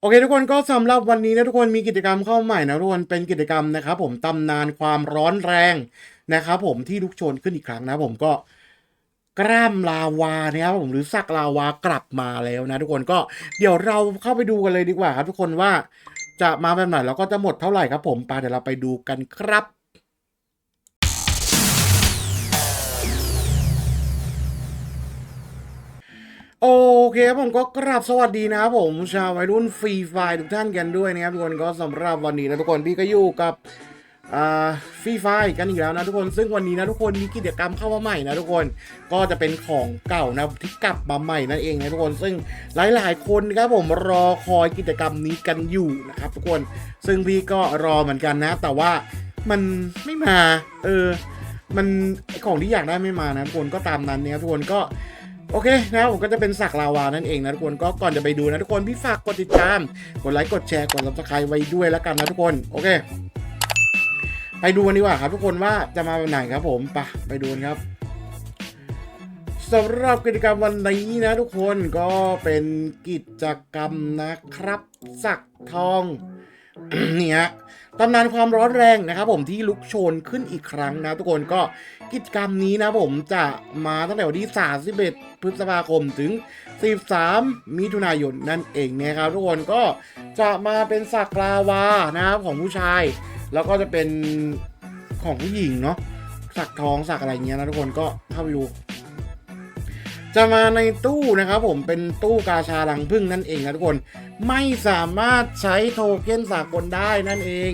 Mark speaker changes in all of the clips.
Speaker 1: โอเคทุกคนก็สำหรับวันนี้นะทุกคนมีกิจกรรมเข้าใหม่นะทุกคนเป็นกิจกรรมนะครับผมตำนานความร้อนแรงนะครับผมที่ลุกโชนขึ้นอีกครั้งนะผมก็กล้ามลาวานะครับผมหรือซักลาวากลับมาแล้วนะทุกคนก็เดี๋ยวเราเข้าไปดูกันเลยดีกว่าครับทุกคนว่าจะมาแบบไหนแล้วก็จะหมดเท่าไหร่ครับผมไปเดี๋ยวเราไปดูกันครับ เคผมก็กราบสวัสดีนะครับผมชาววัยรุ่นฟรีไฟทุกท่านกันด้วยนะครับทุกคนก็สำหรับวันนี้นะทุกคนพี่ก็อยู่กับฟรีไฟกันอีกแล้วนะทุกคนซึ่งวันนี้นะทุกคนมีกิจกรรมเข้ามาใหม่นะทุกคนก็จะเป็นของเก่านะที่กลับมาใหม่นั่นเองนะทุกคนซึ่งหลาย ๆ คนครับผมรอคอยกิจกรรมนี้กันอยู่นะครับทุกคนซึ่งพี่ก็รอเหมือนกันนะ แต่ว่ามันไม่มาเออมันของที่อยากได้ไม่มานะทุกคนก็ตามนั้นเนี่ยทุกคนก็ โอเคนะผมก็จะเป็นสักลาวานั่นเองนะทุกคนก็ก่อนจะไปดูนะทุกคนพี่ฝากกดติดตาม กดไลค์กดแชร์กดซับสไครต์ไว้ด้วยแล้วกันนะทุกคนโอเคไปดูกันดีกว่าครับทุกคนว่าจะมาวันไหนครับผมไปไปดูกันครับสำหรับกิจกรรมวันนี้นะทุกคนก็เป็นกิจกรรมนะครับสักทองนี่ฮะตำนานความร้อนแรงนะครับผมที่ลุกโชนขึ้นอีกครั้งนะทุกคนก็กิจกรรมนี้นะผมจะมาตั้งแต่วันที่31 พฤษภาคมถึง 13 มิถุนายนนั่นเองนะครับทุกคนก็จะมาเป็นสักลาวานะครับของผู้ชาย แล้วก็จะเป็นของผู้หญิงเนาะสักทองสักอะไรเงี้ยนะทุกคนก็เข้าไปดูจะมาในตู้นะครับผมเป็นตู้กาชาลังพึ่งนั่นเองนะทุกคนไม่สามารถใช้โทเค็นสากลได้นั่นเอง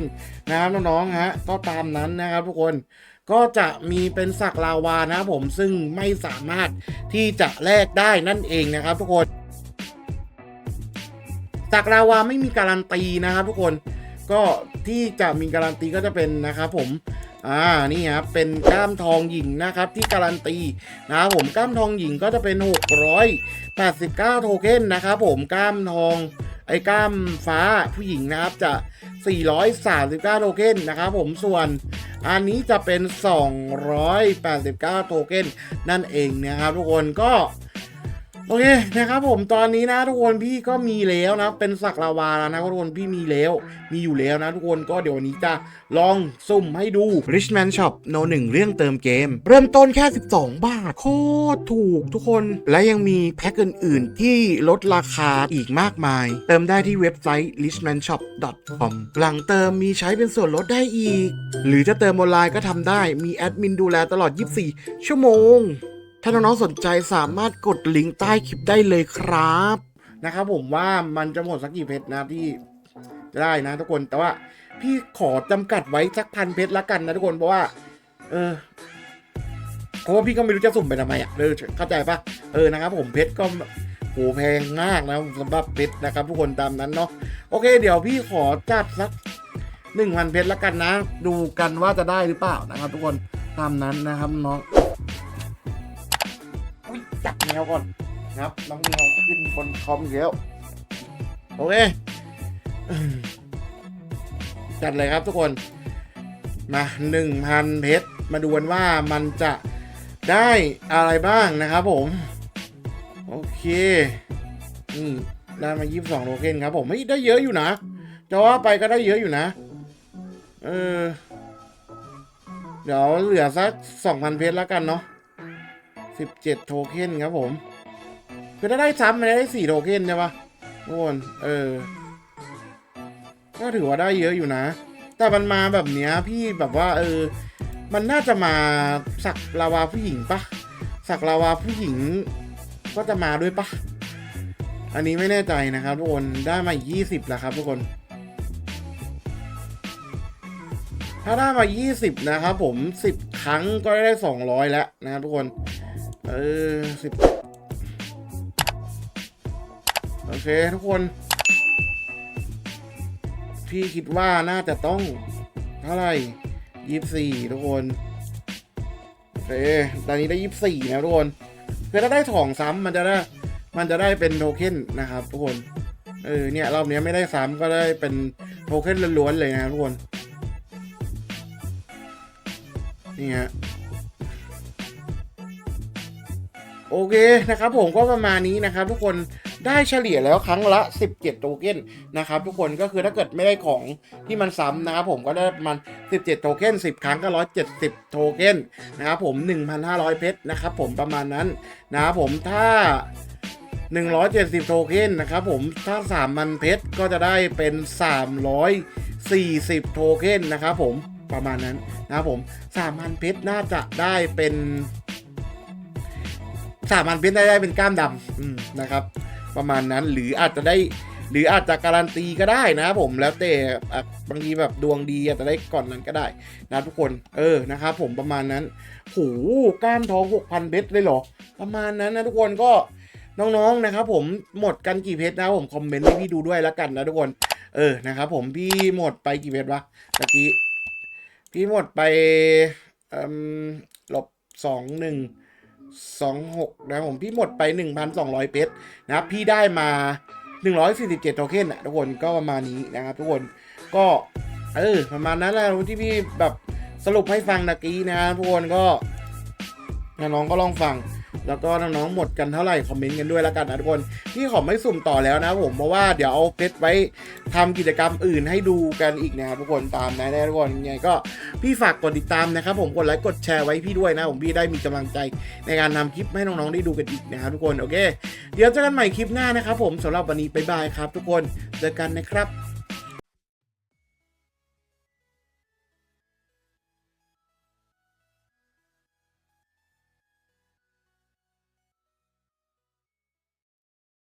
Speaker 1: นะครับน้องๆฮะก็ตามนั้นนะครับทุกคน ก็จะมีเป็นสักลาวานะครับผมซึ่งไม่สามารถที่จะแลกได้นั่นเองนะครับ ทุกคนสักลาวาไม่มีการันตีนะครับทุกคนก็ที่จะมีการันตีก็จะเป็นนะครับผมอ่านี่ครับเป็นกล้ามทองหญิงนะครับที่การันตีนะครับผมกล้ามทองหญิงก็จะเป็น 689 โทเค็นนะครับผมกล้ามทองไอ้กล้ามฟ้าผู้หญิงนะครับจะ 439 โทเค็นนะครับผมส่วน อันนี้จะเป็น 289 โทเค็นนั่นเองนะครับทุกคนก็ โอเคนะครับผมตอนนี้นะทุกคนพี่ก็มีแล้วนะ เป็นสักลาวาแล้วนะทุกคนพี่มีแล้ว มีอยู่แล้วนะทุกคนก็เดี๋ยววันนี้จะลองซุ่มให้ดู Richman Shop โนหนึ่งเรื่องเติมเกม เริ่มต้นแค่ 12 บาท โคตรถูกทุกคน และยังมีแพ็คอื่นๆ ที่ลดราคาอีกมากมาย เติมได้ที่เว็บไซต์ richmanshop.com หลังเติมมีใช้เป็นส่วนลดได้อีก หรือจะเติมออนไลน์ก็ทำได้มีแอดมินดูแลตลอด 24 ชั่วโมง ถ้าน้องๆสนใจสามารถกดลิงก์ใต้คลิปได้เลยครับนะครับผมว่ามันจะหมดสักกี่เพชรนะที่จะได้นะทุกคนแต่ว่าพี่ขอจำกัดไว้สักพันเพชรละกันนะทุกคนเพราะว่า เออเพราะว่าพี่ก็ไม่รู้จะสุ่มไปทำไมอะเออเข้าใจปะเออนะครับ ผมเพชรก็โหแพงมากนะสำหรับเพชรนะครับทุกคนตามนั้นเนาะโอเค เดี๋ยวพี่ขอจัดสักหนึ่งพันเพชรละกันนะ ดูกันว่าจะได้หรือเปล่านะครับ ทุกคนตามนั้นนะครับน้อง จับแมวก่อนนะครับน้องแมวขึ้นบนคอมอีกแล้วโอเคจัดเลยครับทุกคนมาหนึ่งพันเพชรมาดูกันว่ามันจะได้อะไรบ้างนะครับผม โอเคนี่ได้มายี่สิบสองโทเคนครับผมไม่ได้เยอะอยู่นะจะว่าไปก็ได้เยอะอยู่นะ เออ เดี๋ยวเหลือสักสองพันเพชรแล้วกันเนาะ สิบเจ็ดโทเค็นครับผม คือถ้าได้ซ้ำมันได้สี่โทเค็นใช่ปะทุกคนเออ ก็ถือว่าได้เยอะอยู่นะ แต่มันมาแบบเนี้ยพี่แบบว่า เออ มันน่าจะมาสักลาวาผู้หญิงปะสักลาวาผู้หญิง ก็จะมาด้วยปะอันนี้ไม่แน่ใจนะครับทุกคนได้มายี่สิบแล้วครับทุกคน ถ้าได้มา 20 นะครับผม 10 ครั้งก็ได้ 200 แล้วนะครับทุกคน เออสิบโอเค ทุกคน พี่คิดว่าน่าจะต้อง เท่าไหร่ยี่สี่ทุกคน โอเค ตอนนี้ได้ยี่สี่นะทุกคนคือถ้าได้ถองซ้ำมันจะได้ มันจะได้เป็นโทเค็นนะครับ ทุกคน เออเนี่ยรอบนี้ไม่ได้ซ้ำก็ได้เป็นโทเค็นล้วนๆเลยนะทุกคน นี่ฮะ โอเคนะครับผมก็ประมาณนี้นะครับทุกคนได้เฉลี่ยแล้วครั้งละ 17 โทเค็นนะครับทุกคนก็คือถ้าเกิดไม่ได้ของที่มันซ้ำนะครับผมก็ได้ประมาณ 17 โทเค็น10 ครั้งก็ 170 โทเค็นนะครับผม 1,500 เพชรนะครับผมประมาณนั้นนะครับผมถ้า 170 โทเค็นนะครับผมถ้า 3,000 เพชรก็จะได้เป็น 340 โทเค็นนะครับผมประมาณนั้นนะครับผม 3,000 เพชรน่าจะได้เป็น 3,000เพชรได้ได้เป็นก้ามดำมนะครับ ประมาณนั้นหรืออาจจะได้หรืออาจจะการันตีก็ได้นะผมแล้วแต่บางทีแบบดวงดีอาจจะได้ก่อนนั้นก็ได้นะทุกคนเออนะครับผมประมาณนั้นโหก้านทอง 6,000เพชรเลยเหรอ ประมาณนั้นนะทุกคนก็น้องๆนะครับผมหมดกันกี่เพชรนะผมคอมเมนต์ให้พี่ดูด้วยแล้วกันนะทุกคนเออนะครับผมพี่หมดไปกี่เพชรวะตะกี้พี่หมดไปอ่มลบสองหนึ่ง สองหกนะครับผมพี่หมดไปหนึ่งพันสองร้อยเพชรนะครับพี่ได้มาหนึ่งร้อยสี่สิบเจ็ดโทเค็นนะทุกคนก็ประมาณนี้นะครับทุกคนก็เออประมาณนั้นแหละที่พี่แบบสรุปให้ฟังตะกี้นะทุกคนก็น้องก็ลองฟัง แล้วก็น้องๆหมดกันเท่าไหร่คอมเมนต์กันด้วยแล้วกันนะทุกคนพี่ขอไม่สุ่มต่อแล้วนะผมเพราะว่าเดี๋ยวเอาเพชรไว้ทำกิจกรรมอื่นให้ดูกันอีกนะครับทุกคนตามนะทุกคนยังไงก็พี่ฝากกดติดตามนะครับผมกดไลค์กดแชร์ไว้พี่ด้วยนะผมพี่ได้มีกำลังใจในการทำคลิปให้น้องๆได้ดูกันอีกนะครับทุกคนโอเค เดี๋ยวเจอกันใหม่คลิปหน้านะครับผมสำหรับวันนี้บ๊ายบายครับทุกคนเจอกันนะครับ